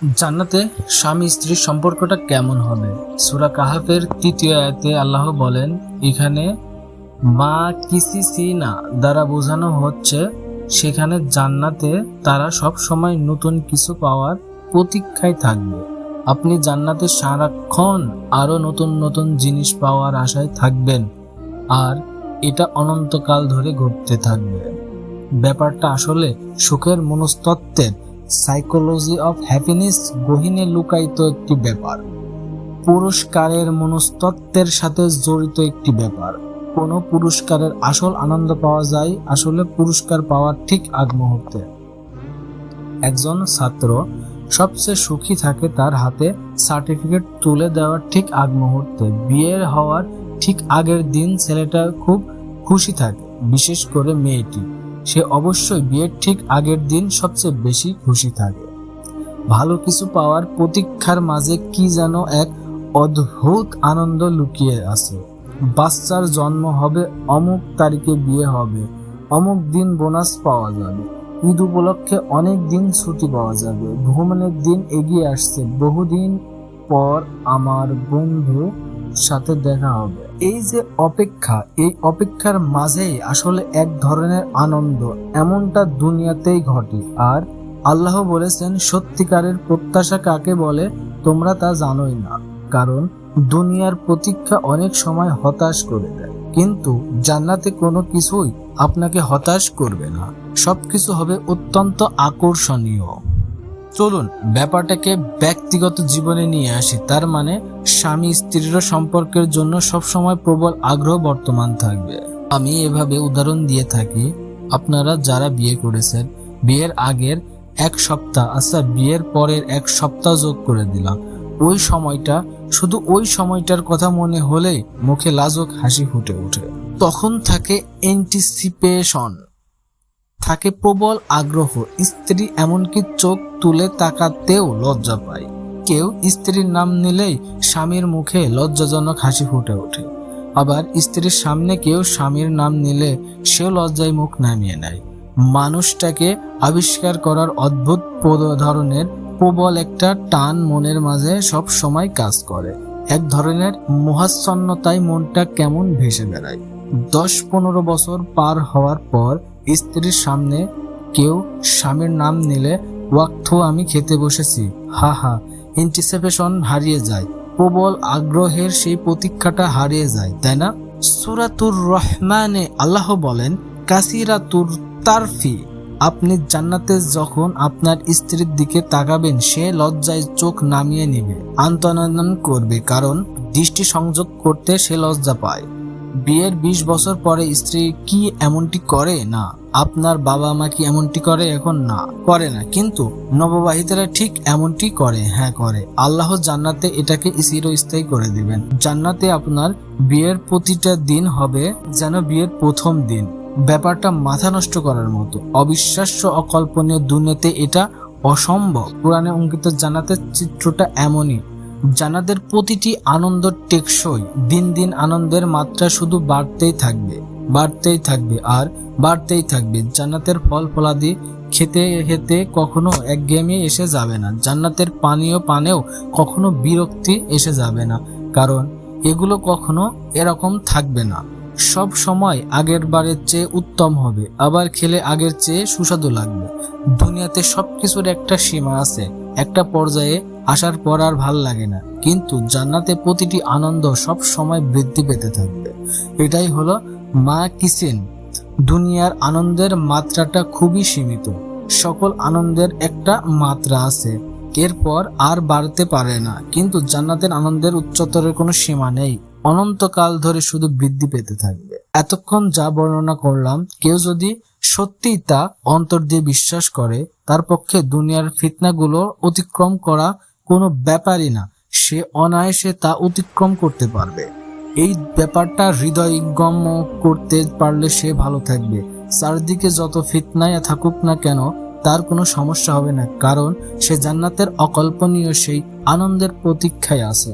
জান্নাতে স্বামী স্ত্রীর সম্পর্কটা কেমন হবে? সুরা কাহাফের তৃতীয় আয়াতে আল্লাহ বলেন, এখানে মা কিসি না দ্বারা বোঝানো হচ্ছে, সেখানে জান্নাতে তারা সব সময় নতুন কিছু পাওয়ার প্রতীক্ষায় থাকবে। আপনি জান্নাতে সারাক্ষণ আরও নতুন নতুন জিনিস পাওয়ার আশায় থাকবেন, আর এটা অনন্তকাল ধরে ঘটতে থাকবে। ব্যাপারটা আসলে সুখের মনস্তত্ত্বের সাইকোলজি অফ হ্যাপিনেস গহিনে লুকায়িত একটি ব্যাপার। পুরস্কারের মনস্তত্ত্বের সাথে জড়িত একটি ব্যাপার। কোনো পুরস্কারের আসল আনন্দ পাওয়া যায়, আসলে পুরস্কার পাওয়ার ঠিক আগ মুহূর্তে একজন ছাত্র সবচেয়ে সুখী থাকে তার হাতে সার্টিফিকেট তুলে দেওয়ার ঠিক আগ মুহূর্তে বিয়ের হওয়ার ঠিক আগের দিন ছেলেটা খুব খুশি থাকে, বিশেষ করে মেয়েটি। সে অবশ্যই বিয়ের ঠিক আগের দিন সবচেয়ে বেশি খুশি থাকে। ভালো কিছু পাওয়ার প্রতীক্ষার মাঝে কি যেন এক অদ্ভুত আনন্দ লুকিয়ে আছে। বাচ্চার জন্ম হবে, অমুক তারিখে বিয়ে হবে, অমুক দিন বোনাস পাওয়া যাবে, ঈদ উপলক্ষে অনেক দিন ছুটি পাওয়া যাবে, ভ্রমণের দিন এগিয়ে আসছে, বহুদিন পর আমার বন্ধু সাথে দেখা হবে। এই যে অপেক্ষা, এই অপেক্ষার মাঝেই আসলে এক ধরনের আনন্দ এমনটা দুনিয়াতেই ঘটে। আর আল্লাহ বলেছেন, সত্যিকারের প্রত্যাশা কাকে বলে তোমরা তা জানোই না, কারণ দুনিয়ার প্রতীক্ষা অনেক সময় হতাশ করে দেয়। কিন্তু জান্নাতে কোনো কিছুই আপনাকে হতাশ করবে না। সবকিছু হবে অত্যন্ত আকর্ষণীয়। চলুন, ব্যাপারটাকে ব্যক্তিগত জীবনে নিয়ে আসি। তার মানে স্বামী স্ত্রীর সম্পর্কের জন্য সবসময় প্রবল আগ্রহ বর্তমান থাকবে। আমি এভাবে উদাহরণ দিয়ে থাকি, আপনারা যারা বিয়ে করেছেন, বিয়ের আগের এক সপ্তাহ আচ্ছা বিয়ের পরের এক সপ্তাহ যোগ করে দিলাম। ওই সময়টা, শুধু ওই সময়টার কথা মনে হলেই মুখে লাজক হাসি ফুটে ওঠে। তখন থাকে এন্টিসিপেশন থাকে প্রবল আগ্রহ। স্ত্রী এমনকি চোখ তুলে তাকাতেও লজ্জা পায়। কেউ স্ত্রীর নাম নিলেই স্বামীর মুখে লজ্জাজনক হাসি ফুটে ওঠে। আবার স্ত্রীর সামনে কেউ স্বামীর নাম নিলে সেও লজ্জায় মুখ নামিয়ে নেয়। মানুষটাকে আবিষ্কার করার অদ্ভুত ধরনের প্রবল একটা টান মনের মাঝে সব সময় কাজ করে। এক ধরনের মহাচ্ছন্নতায় মনটা কেমন ভেসে বেড়ায়। দশ পনেরো বছর পার হওয়ার পর স্ত্রীর সামনে কেউ স্বামীর নাম নিলে ওয়াক্থ আমি খেতে বসেছি। হা হা এন্টিসিপেশন হারিয়ে যায়। প্রবল আগ্রহের সেই প্রতীক্ষাটা হারিয়ে যায়, তাই না? সুরাতুর রহমানে আল্লাহ বলেন, কাসিরাতুর তারফি, আপনি জান্নাতে যখন আপনার স্ত্রীর দিকে তাকাবেন, সে লজ্জায় চোখ নামিয়ে নিবে আন্তনন্দন করবে, কারণ দৃষ্টি সংযোগ করতে সে লজ্জা পায়। বিয়ের ২০ বছর পরে স্ত্রী কি এমনটি করে? না। আপনার বাবা মা কি এমনটি করে এখন? না, করে না। কিন্তু নববাহিতারা ঠিক এমনটি করে। হ্যাঁ করে। আল্লাহ জান্নাতে এটাকে চিরস্থায়ী করে দিবেন। জান্নাতে আপনার বিয়ের প্রতিটা দিন হবে যেন বিয়ের প্রথম দিন। ব্যাপারটা মাথা নষ্ট করার মতো। অবিশ্বাস্য অকল্পনীয় দুনিয়াতে এটা অসম্ভব। পুরাণে অঙ্কিত জান্নাতের চিত্রটা এমনই। জান্নাতের প্রতিটি আনন্দ টেকসই। দিন দিন আনন্দের মাত্রা শুধু বাড়তেই থাকবে বাড়তেই থাকবে আর বাড়তেই থাকবে। জান্নাতের ফল ফলাদি খেতে খেতে কখনো একঘেয়েমি এসে যাবে না। জান্নাতের পানীয় পানেও কখনো বিরক্তি এসে যাবে না। কারণ এগুলো কখনো এরকম থাকবে না। সব সময় আগের বারের চেয়ে উত্তম হবে, আবার খেলে আগের চেয়ে সুস্বাদু লাগবে। দুনিয়াতে সবকিছুর একটা সীমা আছে। একটা পর্যায়ে আসার পর আর ভালো লাগে না। কিন্তু জান্নাতে প্রতিটি আনন্দ সব সময় বৃদ্ধি পেতে থাকবে। এটাই হলো মা কিসেন দুনিয়ার আনন্দের মাত্রাটা খুবই সীমিত। সকল আনন্দের একটা মাত্রা আছে। এরপর আর বাড়তে পারে না। কিন্তু জান্নাতের আনন্দের উচ্চতরের কোনো সীমা নেই। অনন্তকাল ধরে শুধু বৃদ্ধি পেতে থাকবে। এতক্ষণ যা বর্ণনা করলাম, কেউ যদি সত্যিই তা অন্তর দিয়ে বিশ্বাস করে, তার পক্ষে দুনিয়ার ফিতনাগুলো অতিক্রম করা কোনো ব্যাপারই না। সে অনায়াসে তা অতিক্রম করতে পারবে। এই ব্যাপারটা হৃদয়গম্য করতে পারলে সে ভালো থাকবে। চারদিকে যত ফিতনায় থাকুক না কেন, তার কোনো সমস্যা হবে না, কারণ সে জান্নাতের অকল্পনীয় সেই আনন্দের প্রতীক্ষায় আছে।